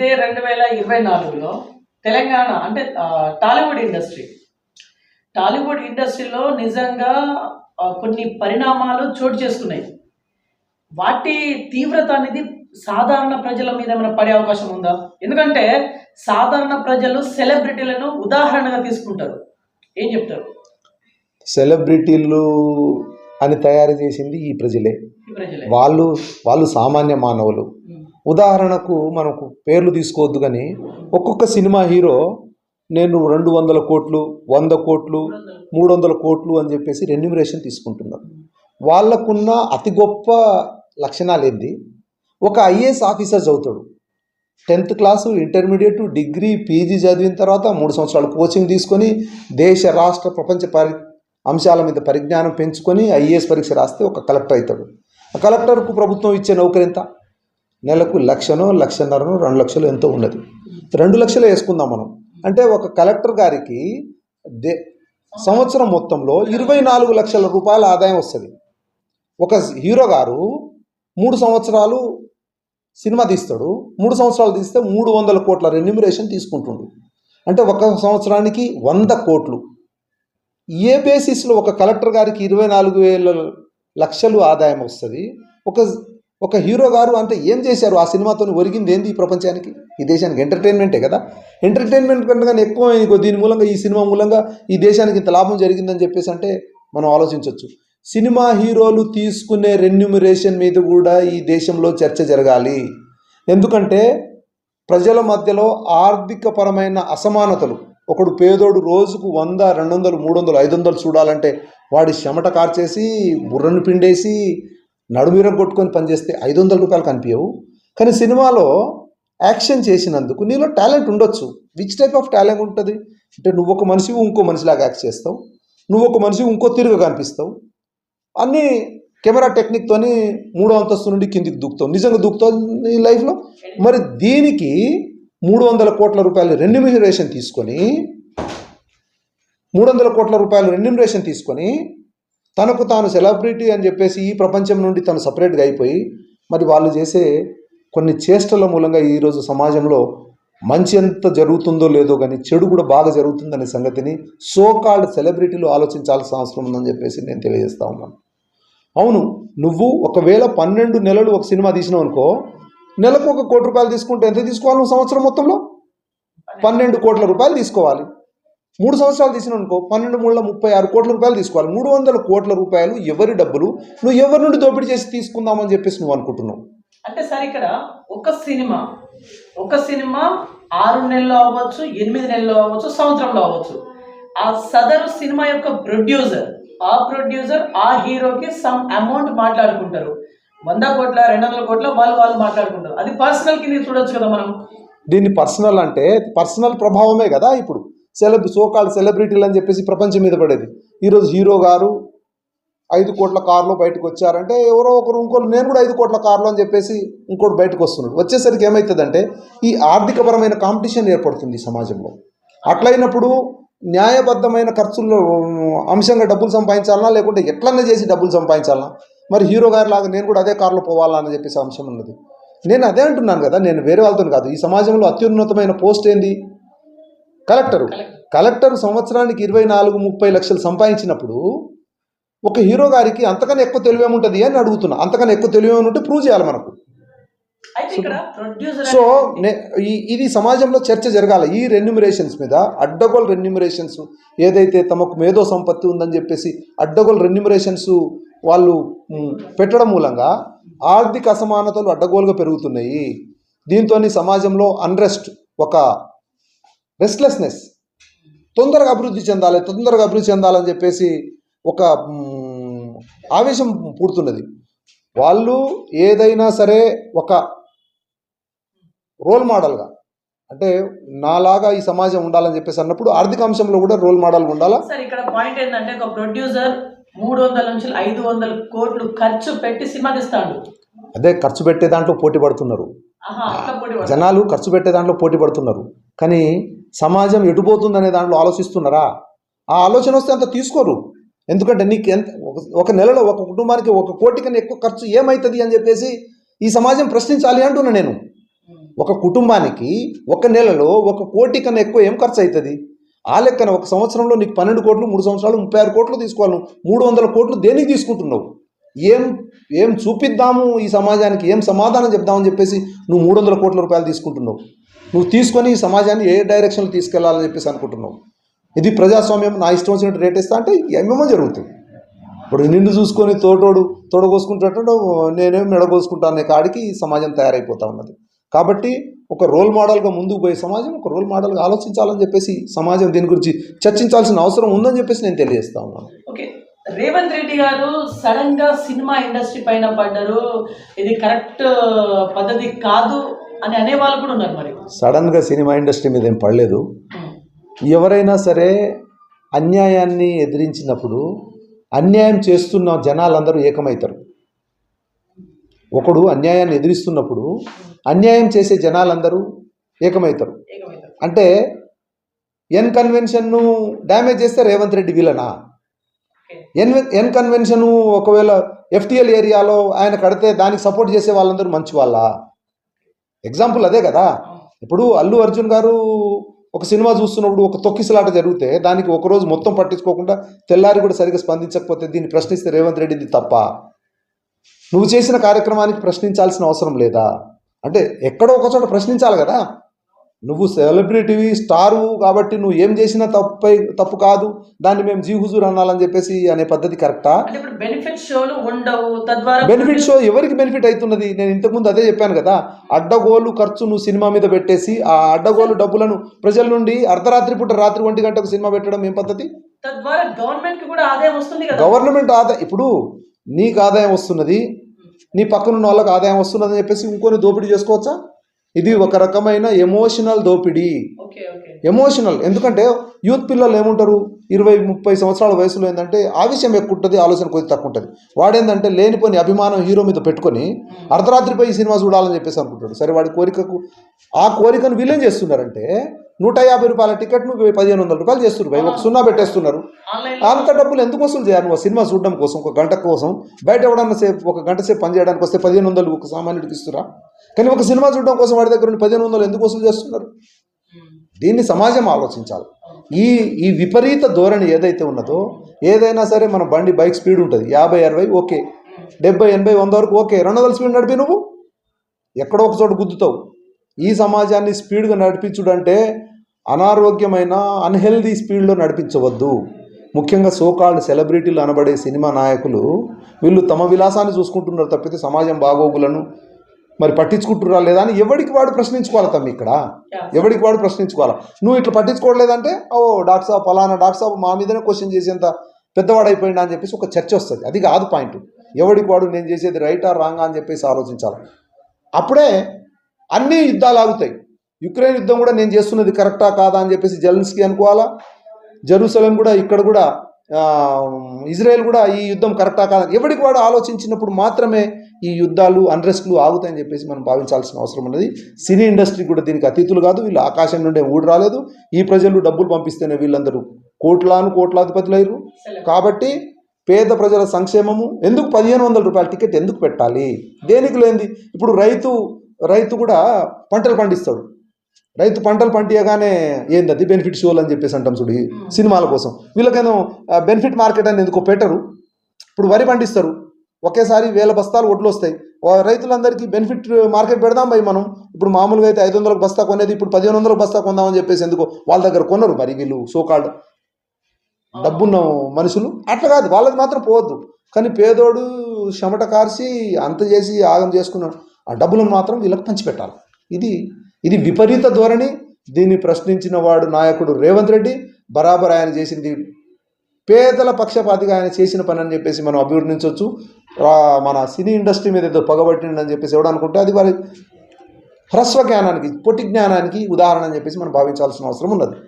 ఇదే రెండు వేల ఇరవై నాలుగులో తెలంగాణ అంటే టాలీవుడ్ ఇండస్ట్రీ. టాలీవుడ్ ఇండస్ట్రీలో నిజంగా కొన్ని పరిణామాలు చోటు చేసుకున్నాయి. వాటి తీవ్రత అనేది సాధారణ ప్రజల మీద ఏమైనా పడే అవకాశం ఉందా? ఎందుకంటే సాధారణ ప్రజలు సెలబ్రిటీలను ఉదాహరణగా తీసుకుంటారు. ఏం చెప్తారు? సెలబ్రిటీలు అని తయారు చేసింది ఈ ప్రజలే. వాళ్ళు వాళ్ళు సామాన్య మానవులు. ఉదాహరణకు మనకు పేర్లు తీసుకోవద్దు కానీ ఒక్కొక్క సినిమా హీరో నేను రెండు వందల కోట్లు వంద కోట్లు మూడు వందల కోట్లు అని చెప్పేసి రెన్యూమరేషన్ తీసుకుంటున్నారు వాళ్ళకున్న అతి గొప్ప లక్షణాలు ఏంది ఒక ఐఏఎస్ ఆఫీసర్ చదువుతాడు. Tenth class intermediate degree PG చదివిన తర్వాత మూడు సంవత్సరాలు కోచింగ్ తీసుకొని దేశ రాష్ట్ర ప్రపంచ పరి అంశాల మీద పరిజ్ఞానం పెంచుకొని ఐఏఎస్ పరీక్ష రాస్తే ఒక కలెక్టర్ అవుతాడు. ఆ కలెక్టర్కు ప్రభుత్వం ఇచ్చే నౌకరి ఎంత? నెలకు లక్షనో లక్షన్నరనో రెండు లక్షలు ఎంతో ఉన్నది. రెండు లక్షలు వేసుకుందాం మనం. అంటే ఒక కలెక్టర్ గారికి డే సంవత్సరం మొత్తంలో ఇరవై నాలుగు లక్షల రూపాయల ఆదాయం వస్తుంది. ఒక హీరో గారు మూడు సంవత్సరాలు సినిమా తీస్తాడు. మూడు సంవత్సరాలు తీస్తే మూడు వందల కోట్ల రెన్యూమరేషన్ తీసుకుంటుండు. అంటే ఒక సంవత్సరానికి వంద కోట్లు. ఏ బేసిస్లో ఒక కలెక్టర్ గారికి ఇరవై నాలుగు వేల లక్షలు ఆదాయం వస్తుంది? ఒక ఒక హీరో గారు అంటే ఏం చేశారు? ఆ సినిమాతో ఒరిగింది ఏంది ఈ ప్రపంచానికి? ఈ దేశానికి ఎంటర్టైన్మెంటే కదా. ఎంటర్టైన్మెంట్ కంటే ఎక్కువైంది ఎక్కువ దీని మూలంగా ఈ సినిమా మూలంగా ఈ దేశానికి ఇంత లాభం జరిగిందని చెప్పేసి అంటే మనం ఆలోచించవచ్చు సినిమా హీరోలు తీసుకునే రెన్యూమరేషన్ మీద కూడా ఈ దేశంలో చర్చ జరగాలి. ఎందుకంటే ప్రజల మధ్యలో ఆర్థికపరమైన అసమానతలు ఒకడు పేదోడు రోజుకు వంద రెండు వందలు మూడు వందలు ఐదు వందలు చూడాలంటే వాడి చెమట కార్చేసి బుర్రను పిండేసి నడుమీరం కొట్టుకొని పనిచేస్తే ఐదు వందల రూపాయలు కనిపించవు. కానీ సినిమాలో యాక్షన్ చేసినందుకు నీలో టాలెంట్ ఉండొచ్చు. విచ్ టైప్ ఆఫ్ టాలెంట్ ఉంటుంది? అంటే నువ్వు ఒక మనిషి ఇంకో మనిషిలాగా యాక్ట్ చేస్తావు. నువ్వు ఒక మనిషి ఇంకో తిరుగు కనిపిస్తావు. అన్నీ కెమెరా టెక్నిక్తోని మూడో అంతస్తు నుండి కిందికి దూకుతావు. నిజంగా దూకుతావు నీ లైఫ్లో? మరి దీనికి మూడు వందల కోట్ల రూపాయలు రెన్యూమిరేషన్ తీసుకొని మూడు వందల కోట్ల రూపాయలు రెన్యూమిరేషన్ తీసుకొని తనకు తాను సెలబ్రిటీ అని చెప్పేసి ఈ ప్రపంచం నుండి తను సపరేట్గా అయిపోయి మరి వాళ్ళు చేసే కొన్ని చేష్టల మూలంగా ఈరోజు సమాజంలో మంచి ఎంత జరుగుతుందో లేదో కానీ చెడు కూడా బాగా జరుగుతుందనే సంగతిని సో కాల్డ్ సెలబ్రిటీలు ఆలోచించాల్సిన అవసరం ఉందని చెప్పేసి నేను తెలియజేస్తా ఉన్నాను. అవును నువ్వు ఒకవేళ పన్నెండు నెలలు ఒక సినిమా తీసినావు అనుకో నెలకు ఒక కోటి రూపాయలు తీసుకుంటే ఎంత తీసుకోవాలి నువ్వు సంవత్సరం మొత్తంలో? పన్నెండు కోట్ల రూపాయలు తీసుకోవాలి. మూడు సంవత్సరాలు తీసిన అనుకో పన్నెండు మూడుల ముప్పై ఆరు కోట్ల రూపాయలు తీసుకోవాలి. మూడు వందల కోట్ల రూపాయలు ఎవరి డబ్బులు? నువ్వు ఎవరి నుండి దోపిడీ చేసి తీసుకుందామని చెప్పేసి నువ్వు అనుకుంటున్నావు? అంటే సార్ ఇక్కడ ఒక సినిమా ఒక సినిమా ఆరు నెలలు అవ్వచ్చు ఎనిమిది నెలలు అవ్వచ్చు సంవత్సరంలో అవ్వచ్చు. ఆ సదరు సినిమా యొక్క ప్రొడ్యూసర్ ఆ ప్రొడ్యూసర్ ఆ హీరోకి సమ్ అమౌంట్ మాట్లాడుకుంటారు. వంద కోట్ల రెండు వందల కోట్ల వాళ్ళు వాళ్ళు మాట్లాడుకుంటారు. అది పర్సనల్ కింద చూడొచ్చు కదా మనం. దీన్ని పర్సనల్ అంటే పర్సనల్ ప్రభావమే కదా ఇప్పుడు. సెలబ్ సోకాల్ సెలబ్రిటీలు అని చెప్పేసి ప్రపంచం మీద పడేది. ఈరోజు హీరో గారు ఐదు కోట్ల కారులో బయటకు వచ్చారంటే ఎవరో ఒకరు ఇంకోరు నేను కూడా ఐదు కోట్ల కారులో అని చెప్పేసి ఇంకోటి బయటకు వస్తున్నాడు. వచ్చేసరికి ఏమవుతుందంటే ఈ ఆర్థికపరమైన కాంపిటీషన్ ఏర్పడుతుంది ఈ సమాజంలో. అట్లయినప్పుడు న్యాయబద్ధమైన ఖర్చుల్లో అంశంగా డబ్బులు సంపాదించాలన్నా లేకుంటే ఎట్లన్నా చేసి డబ్బులు సంపాదించాలన్నా మరి హీరో గారి లాగా నేను కూడా అదే కారులో పోవాలా అని చెప్పేసి అంశం ఉన్నది. నేను అదే అంటున్నాను కదా నేను వేరే వాళ్ళతో కాదు. ఈ సమాజంలో అత్యున్నతమైన పోస్ట్ ఏంది కలెక్టరు. కలెక్టర్. సంవత్సరానికి ఇరవై నాలుగు ముప్పై లక్షలు సంపాదించినప్పుడు ఒక హీరో గారికి అంతకన్నా ఎక్కువ తెలివేముంటుంది అని అడుగుతున్నా. అంతకన్నా ఎక్కువ తెలివేమని ఉంటే ప్రూవ్ చేయాలి మనకు. సో ఇది సమాజంలో చర్చ జరగాలి. ఈ రెన్యూమరేషన్స్ మీద అడ్డగోల్ రెన్యూమరేషన్స్ ఏదైతే తమకు మేధో సంపత్తి ఉందని చెప్పేసి అడ్డగోల్ రెన్యూమరేషన్స్ వాళ్ళు పెట్టడం మూలంగా ఆర్థిక అసమానతలు అడ్డగోలుగా పెరుగుతున్నాయి. దీంతో సమాజంలో అన్రెస్ట్ ఒక రెస్ట్లెస్నెస్ తొందరగా అభివృద్ధి చెందాలి తొందరగా అభివృద్ధి చెందాలని చెప్పేసి ఒక ఆవేశం పుడుతున్నది. వాళ్ళు ఏదైనా సరే ఒక రోల్ మోడల్గా అంటే నాలాగా ఈ సమాజం ఉండాలని చెప్పేసి అన్నప్పుడు ఆర్థిక అంశంలో కూడా రోల్ మోడల్గా ఉండాలా? సార్ ఇక్కడ పాయింట్ ఏంటంటే ఒక ప్రొడ్యూసర్ మూడు వందల నుంచి ఐదు వందల కోట్లు ఖర్చు పెట్టి సినిమా తీస్తాడు. అదే ఖర్చు పెట్టే దాంట్లో పోటీ పడుతున్నారు. జనాలు ఖర్చు పెట్టే దాంట్లో పోటీ పడుతున్నారు. కానీ సమాజం ఎటుపోతుందనే దాంట్లో ఆలోచిస్తున్నారా? ఆ ఆలోచన వస్తే అంత తీసుకోరు. ఎందుకంటే నీకు ఎంత ఒక- ఒక నెలలో ఒక కుటుంబానికి ఒక కోటి కన్నా ఎక్కువ ఖర్చు ఏమవుతుంది అని చెప్పేసి ఈ సమాజం ప్రశ్నించాలి అంటున్నా నేను. ఒక కుటుంబానికి ఒక నెలలో ఒక కోటి కన్నా ఎక్కువ ఏం ఖర్చు అవుతుంది ఆ లెక్కన ఒక సంవత్సరంలో నీకు పన్నెండు కోట్లు మూడు సంవత్సరాలు ముప్పై ఆరు కోట్లు తీసుకోవాలి. మూడు వందల కోట్లు దేనికి తీసుకుంటున్నావు? ఏం ఏం చూపిద్దాము ఈ సమాజానికి? ఏం సమాధానం చెప్దామని చెప్పేసి నువ్వు మూడు వందల కోట్ల రూపాయలు తీసుకుంటున్నావు? నువ్వు తీసుకొని ఈ సమాజాన్ని ఏ డైరెక్షన్లో తీసుకెళ్ళాలని చెప్పేసి అనుకుంటున్నావు? ఇది ప్రజాస్వామ్యం నా ఇష్టం వచ్చినట్టు రేట్ ఇస్తా అంటే ఏమేమో జరుగుతుంది. ఇప్పుడు నిన్ను చూసుకొని తోటోడు తోడగోసుకుంటాడు నేనేం మెడగోసుకుంటా అనే కాడికి ఈ సమాజం తయారైపోతా ఉన్నది. కాబట్టి ఒక రోల్ మోడల్గా ముందుకు పోయే సమాజం ఒక రోల్ మోడల్గా ఆలోచించాలని చెప్పేసి సమాజం దీని గురించి చర్చించాల్సిన అవసరం ఉందని చెప్పేసి నేను తెలియజేస్తా ఉన్నాను. ఓకే. రేవంత్ రెడ్డి గారు సడన్గా సినిమా ఇండస్ట్రీ పైన పడ్డారు. ఇది కరెక్ట్ పద్ధతి కాదు. అని అనే వాళ్ళు కూడా ఉన్నారు మరి సడన్గా సినిమా ఇండస్ట్రీ మీద ఏం పడలేదు. ఎవరైనా సరే అన్యాయాన్ని ఎదిరించినప్పుడు అన్యాయం చేస్తున్న జనాలందరూ ఏకమవుతారు ఒకడు అన్యాయాన్ని ఎదిరిస్తున్నప్పుడు అన్యాయం చేసే జనాలందరూ ఏకమవుతారు. అంటే ఎన్ కన్వెన్షన్ను డ్యామేజ్ చేస్తే రేవంత్ రెడ్డి విలనా. ఎన్ ఎన్ కన్వెన్షన్ ఒకవేళ ఎఫ్టిఎల్ ఏరియాలో ఆయన కడితే దానికి సపోర్ట్ చేసే వాళ్ళందరూ మంచి వాళ్ళ ఎగ్జాంపుల్ అదే కదా. ఇప్పుడు అల్లు అర్జున్ గారు ఒక సినిమా చూస్తున్నప్పుడు ఒక తొక్కిసలాట జరిగితే దానికి ఒకరోజు మొత్తం పట్టించుకోకుండా తెల్లారి కూడా సరిగ్గా స్పందించకపోతే దీన్ని ప్రశ్నిస్తే రేవంత్ రెడ్డిది తప్ప. నువ్వు చేసిన కార్యక్రమానికి ప్రశ్నించాల్సిన అవసరం లేదా? అంటే ఎక్కడో ఒక చోట ప్రశ్నించాలి కదా. నువ్వు సెలబ్రిటీవి స్టారు కాబట్టి నువ్వు ఏం చేసినా తప్పై తప్పు కాదు. దాన్ని మేము జీ హుజూర్ అనాలని చెప్పేసి అనే పద్ధతి కరెక్టా? బెనిఫిట్ షోలు ఉండవు. తద్వారా బెనిఫిట్ షో ఎవరికి బెనిఫిట్ అవుతున్నది? నేను ఇంతకుముందు అదే చెప్పాను కదా. అడ్డగోలు ఖర్చు నువ్వు సినిమా మీద పెట్టేసి ఆ అడ్డగోలు డబ్బులను ప్రజల నుండి అర్ధరాత్రి పూట రాత్రి ఒంటి గంటకు సినిమా పెట్టడం ఏం పద్ధతి? తద్వారా గవర్నమెంట్ కూడా ఆదాయం వస్తుంది కదా. గవర్నమెంట్ ఆదాయం ఇప్పుడు నీకు ఆదాయం వస్తున్నది నీ పక్కనున్న వాళ్ళకి ఆదాయం వస్తున్నది అని చెప్పేసి ఇంకొని దోపిడీ చేసుకోవచ్చా? ఇది ఒక రకమైన ఎమోషనల్ దోపిడీ. ఎమోషనల్ ఎందుకంటే యూత్ పిల్లలు ఏముంటారు? ఇరవై ముప్పై సంవత్సరాల వయసులో ఏంటంటే ఆవేశం ఎక్కువ ఉంటుంది ఆలోచన కొద్ది తక్కువ ఉంటుంది వాడేందంటే లేనిపోని అభిమానం హీరో మీద పెట్టుకొని అర్ధరాత్రిపై ఈ సినిమా చూడాలని చెప్పేసి అనుకుంటాడు. సరే వాడి కోరికకు ఆ కోరికను వీళ్ళేం చేస్తున్నారంటే నూట యాభై రూపాయల టికెట్ నువ్వు పదిహేను వందల రూపాయలు చేస్తున్నారు. భయ్. ఒక సున్నా పెట్టేస్తున్నారు. అంత డబ్బులు ఎందుకు వసూలు చేయాలి? నువ్వు సినిమా చూడడం కోసం ఒక గంట కోసం బయట ఎవడన్నా సేపు ఒక గంట సేపు పని చేయడానికి వస్తే పదిహేను వందలు ఒక సామాన్యుడికి ఇస్తురా? కానీ ఒక సినిమా చూడడం కోసం వాడి దగ్గర నుండి పదిహేను వందలు ఎందుకు వసూలు చేస్తున్నారు? దీన్ని సమాజం ఆలోచించాలి. ఈ ఈ విపరీత ధోరణి ఏదైతే ఉన్నదో ఏదైనా సరే మన బండి బైక్ స్పీడ్ ఉంటుంది. యాభై అరవై ఓకే. డెబ్బై ఎనభై వంద వరకు ఓకే. రెండు వందల స్పీడ్ నడిపి నువ్వు? ఎక్కడో ఒక చోట గుద్దుతావు. ఈ సమాజాన్ని స్పీడ్గా నడిపించుడంటే అనారోగ్యమైన అన్హెల్దీ స్పీడ్లో నడిపించవద్దు. ముఖ్యంగా సోకాల్డ్ సెలబ్రిటీలు అనబడే సినిమా నాయకులు వీళ్ళు తమ విలాసాన్ని చూసుకుంటున్నారు తప్పితే సమాజం బాగోగులను మరి పట్టించుకుంటున్నారా లేదా అని ఎవడికి వాడు ప్రశ్నించుకోవాలి తమ్మి ఇక్కడ? ఎవడికి వాడు ప్రశ్నించుకోవాలి? నువ్వు ఇట్లా పట్టించుకోవట్లేదంటే ఓ డాక్టర్ సాబ్ ఫలానా డాక్టర్ సాబ్ మా మీదనే క్వశ్చన్ చేసేంత పెద్దవాడు అయిపోయిందా అని చెప్పేసి ఒక చర్చ వస్తుంది. అది కాదు పాయింట్. ఎవడికి వాడు నేను చేసేది రైటా రాంగా అని చెప్పేసి ఆలోచించాలి? అప్పుడే అన్ని యుద్ధాలు ఆగుతాయి. యుక్రెయిన్ యుద్ధం కూడా నేను చేస్తున్నది కరెక్టా కాదా అని చెప్పేసి జెలెన్స్కీ అనుకోవాలా? జెరూసలేం కూడా ఇక్కడ కూడా ఇజ్రాయెల్ కూడా ఈ యుద్ధం కరెక్టా కాదా? ఎవడికి వాడు ఆలోచించినప్పుడు మాత్రమే ఈ యుద్ధాలు అన్రెస్ట్లు ఆగుతాయని చెప్పేసి మనం భావించాల్సిన అవసరం ఉన్నది. సినీ ఇండస్ట్రీ కూడా దీనికి అతీతులు కాదు. వీళ్ళు ఆకాశం నుండే ఊడి రాలేదు. ఈ ప్రజలు డబ్బులు పంపిస్తేనే వీళ్ళందరూ కోట్లాను కోట్లాధిపతులు అయ్యారు. కాబట్టి పేద ప్రజల సంక్షేమము ఎందుకు పదిహేను వందల రూపాయల టికెట్ ఎందుకు పెట్టాలి? దేనికి లేనిది? ఇప్పుడు రైతు రైతు కూడా పంటలు పండిస్తాడు. రైతు పంటలు పండియగానే ఏంది అది? బెనిఫిట్ షోలు అని చెప్పేసి అంటాం చూడు సినిమాల కోసం. వీళ్ళకేమో బెనిఫిట్ మార్కెట్ అని ఎందుకో పెట్టరు. ఇప్పుడు వరి పండిస్తారు. ఒకేసారి వేల బస్తాలు ఒడ్లు వస్తాయి. రైతులందరికీ బెనిఫిట్ మార్కెట్ పెడదాం భయ్ మనం. ఇప్పుడు మామూలుగా అయితే ఐదు వందలకు బస్తా కొనేది ఇప్పుడు పదిహేను వందలకు బస్తా కొందామని చెప్పేసి ఎందుకో వాళ్ళ దగ్గర కొనరు మరి వీళ్ళు సోకాల్డ్ డబ్బున్న మనుషులు. అట్లా కాదు వాళ్ళది మాత్రం పోవద్దు. కానీ పేదోడు చెమట కార్చి అంత చేసి ఆగం చేసుకున్నాడు. ఆ డబ్బులను మాత్రం వీళ్ళకి పంచిపెట్టాలి. ఇది ఇది విపరీత ధోరణి. దీన్ని ప్రశ్నించిన వాడు నాయకుడు రేవంత్ రెడ్డి బరాబర్ ఆయన చేసింది పేదల పక్షపాతిగా ఆయన చేసిన పని అని చెప్పేసి మనం అభివర్ణించవచ్చు. రా- మన సినీ ఇండస్ట్రీ మీద ఏదో పగబట్టిండని చెప్పేసి ఎవడు అనుకుంటే అది వారి హ్రస్వ జ్ఞానానికి పొట్టి జ్ఞానానికి ఉదాహరణ అని చెప్పేసి మనం భావించాల్సిన అవసరం ఉన్నది.